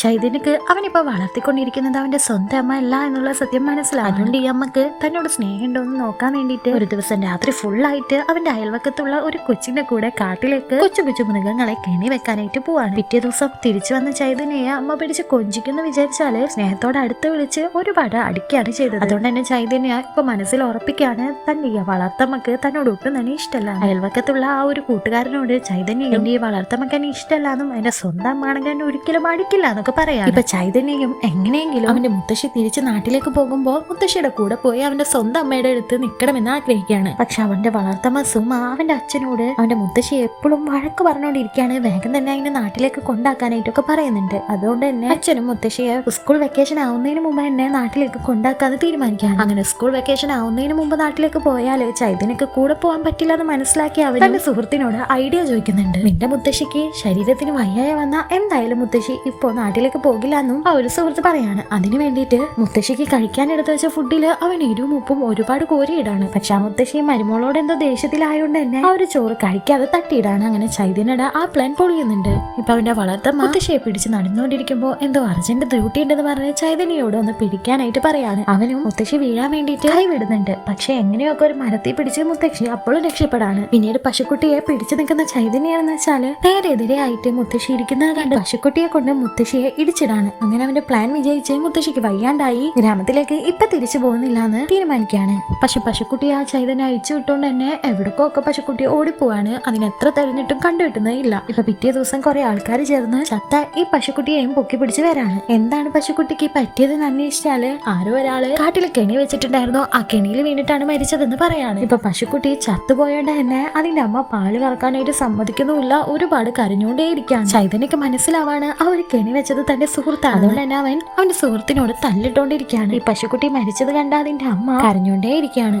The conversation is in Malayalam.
ചൈതന്യക്ക് അവനിപ്പോ വളർത്തിക്കൊണ്ടിരിക്കുന്നത് അവന്റെ സ്വന്തം അമ്മ അല്ല എന്നുള്ള സത്യം മനസ്സിലാവും അതുകൊണ്ട് ഈ അമ്മയ്ക്ക് തന്നോട് സ്നേഹമുണ്ടോ എന്ന് നോക്കാൻ വേണ്ടിയിട്ട് ഒരു ദിവസം രാത്രി ഫുള്ളായിട്ട് അവന്റെ അയൽവക്കത്തുള്ള ഒരു കൊച്ചിന്റെ കൂടെ കാട്ടിലേക്ക് കൊച്ചു കൊച്ചു മൃഗങ്ങളെ കെണി വെക്കാനായിട്ട് പോവാണ്. പിറ്റേ ദിവസം തിരിച്ചു വന്ന ചൈതന്യയെ അമ്മ പിടിച്ച് കൊഞ്ചിക്കുന്നു വിചാരിച്ചാൽ സ്നേഹത്തോട് അടുത്ത് വിളിച്ച് ഒരുപാട് അടിക്കുകയാണ് ചെയ്തത്. അതുകൊണ്ട് തന്നെ ചൈതന്യ ഇപ്പൊ മനസ്സിൽ ഉറപ്പിക്കാണ് തന്റെ ഈ വളർത്തമ്മക്ക് തന്നോട് ഒട്ടും തന്നെ ഇഷ്ടമല്ല. അയൽവക്കത്തുള്ള ആ ഒരു കൂട്ടുകാരനോട് ചൈതന്യ എന്റെ ഈ വളർത്തമ്മക്ക് എന്നെ ഇഷ്ടമല്ലാന്നും എന്റെ സ്വന്തം അമ്മാണെങ്കിൽ ഒരിക്കലും അടിക്കില്ല എന്നൊക്കെ പറയാം ഇപ്പൊ ചൈതന്യയും എങ്ങനെയെങ്കിലും അവന്റെ മുത്തശ്ശി തിരിച്ച് നാട്ടിലേക്ക് പോകുമ്പോൾ മുത്തശ്ശിയുടെ കൂടെ പോയി അവന്റെ സ്വന്തം അമ്മയുടെ അടുത്ത് നിൽക്കണമെന്ന് ആഗ്രഹിക്കുകയാണ്. പക്ഷെ അവന്റെ വളർത്തമ്മ സുമ അവന്റെ അച്ഛനോട് അവന്റെ മുത്തശ്ശി എപ്പോഴും വഴക്ക് പറഞ്ഞുകൊണ്ടിരിക്കുകയാണ്. വേഗം തന്നെ അതിനെ നാട്ടിലേക്ക് കൊണ്ടാക്കാനായിട്ടൊക്കെ പറയുന്നുണ്ട്. അതുകൊണ്ട് തന്നെ അച്ഛനും മുത്തശ്ശിയെ സ്കൂൾ വെക്കേഷൻ ആവുന്നതിന് മുമ്പ് തന്നെ നാട്ടിലേക്ക് കൊണ്ടാക്കാന്ന് തീരുമാനിക്കുകയാണ്. അങ്ങനെ സ്കൂൾ വെക്കേഷൻ ആവുന്നതിന് മുമ്പ് നാട്ടിലേക്ക് പോയാൽ ചൈതന്യക്ക് കൂടെ പോകാൻ പറ്റില്ല എന്ന് മനസ്സിലാക്കി അവർ തന്റെ സുഹൃത്തിനോട് ഐഡിയ ചോദിക്കുന്നുണ്ട്. നിന്റെ മുത്തശ്ശിക്ക് ശരീരത്തിന് വയ്യായ വന്ന എന്തായാലും മുത്തശ്ശി ഇപ്പോ നാട്ടിലേക്ക് പോകില്ല എന്നും ആ ഒരു സുഹൃത്ത് പറയാണ്. അതിനു വേണ്ടിയിട്ട് മുത്തശ്ശിക്ക് കഴിക്കാൻ എടുത്തു വെച്ച ഫുഡിൽ അവൻ എരിവും ഉപ്പും ഒരുപാട് കോരിയിടാണ്. പക്ഷെ ആ മുത്തശ്ശി മരുമോളോട് എന്തോ ദേഷ്യത്തിലായോണ്ട് തന്നെ ആ ഒരു ചോറ് കഴിക്കാതെ തട്ടിയിടാണ്. അങ്ങനെ ചൈതന്യയുടെ ആ പ്ലാൻ പൊളിയുന്നുണ്ട്. ഇപ്പൊ അവന്റെ വളർത്ത മുത്തശ്ശിയെ പിടിച്ച് നടന്നുകൊണ്ടിരിക്കുമ്പോ എന്തോ അർജന്റ് ഡ്യൂട്ടി ഉണ്ടെന്ന് പറഞ്ഞ് ചൈതന്യയോട് ഒന്ന് പിടിക്കാനായിട്ട് പറയാണ്. അവനും മുത്തശ്ശി വീഴാൻ വേണ്ടിയിട്ട് കൈ വിടുന്നുണ്ട് പക്ഷെ എങ്ങനെയൊക്കെ ഒരു മരത്തിൽ പിടിച്ച് മുത്തശ്ശി അപ്പോഴും രക്ഷപ്പെടാണ്. പിന്നീട് പശുക്കുട്ടിയെ പിടിച്ചു നിൽക്കുന്ന ചൈതന്യാണെന്ന് വെച്ചാൽ നേരെതിരെ ആയിട്ട് മുത്തശ്ശി ഇരിക്കുന്നത് കണ്ട് പശുക്കുട്ടിയെ കൊണ്ട് മുത്തശ്ശിയെ ഇടിച്ചിടാണ്. അങ്ങനെ അവന്റെ പ്ലാൻ വിജയിച്ച് മുത്തശ്ശിക്ക് വയ്യാണ്ടായി ഗ്രാമത്തിലേക്ക് ഇപ്പൊ തിരിച്ചു പോകുന്നില്ല എന്ന് തീരുമാനിക്കുകയാണ്. പക്ഷെ പശുക്കുട്ടി ആ ചൈതന്യ അയച്ചു വിട്ടുകൊണ്ട് തന്നെ എവിടേക്കോ ഒക്കെ പശുക്കുട്ടി ഓടിപ്പോവാണ്. അതിനെത്ര തെരഞ്ഞിട്ടും കണ്ടുകിട്ടുന്നേ ഇല്ല. ഇപ്പൊ പിറ്റേ ദിവസം കുറെ ആൾക്കാർ ചേർന്ന് ചത്ത ഈ പശുക്കുട്ടിയെയും പൊക്കി പിടിച്ച് വരാണ്. എന്താണ് പശുക്കുട്ടിക്ക് പറ്റിയതെന്ന് അന്വേഷിച്ചാൽ ആരോ ഒരാൾ കാട്ടിൽ കെണി വെച്ചിട്ടുണ്ടായിരുന്നു. ആ കെണിയിൽ വീണിട്ടാണ് മരിച്ചതെന്ന് പറയാണ്. ഇപ്പൊ പശുക്കുട്ടി ചത്തുപോയോണ്ട് തന്നെ അതിന്റെ അമ്മ പാൽ കറക്കാനായിട്ട് സമ്മതിക്കുന്നുമില്ല. ഒരുപാട് കരഞ്ഞുകൊണ്ടേയിരിക്കുകയാണ് ചൈതന്യക്ക് മനസ്സിലാവാണ് ആ ഒരു കെണി വെച്ചത് തന്റെ സുഹൃത്താണ്. അതുകൊണ്ട് തന്നെ അവൻ അവന്റെ സുഹൃത്തിനോട് തല്ലിട്ടോണ്ടിരിക്കുകയാണ്. ഈ പശുക്കുട്ടി മരിച്ചത് കണ്ട അതിന്റെ അമ്മ കരഞ്ഞുകൊണ്ടേയിരിക്കുകയാണ്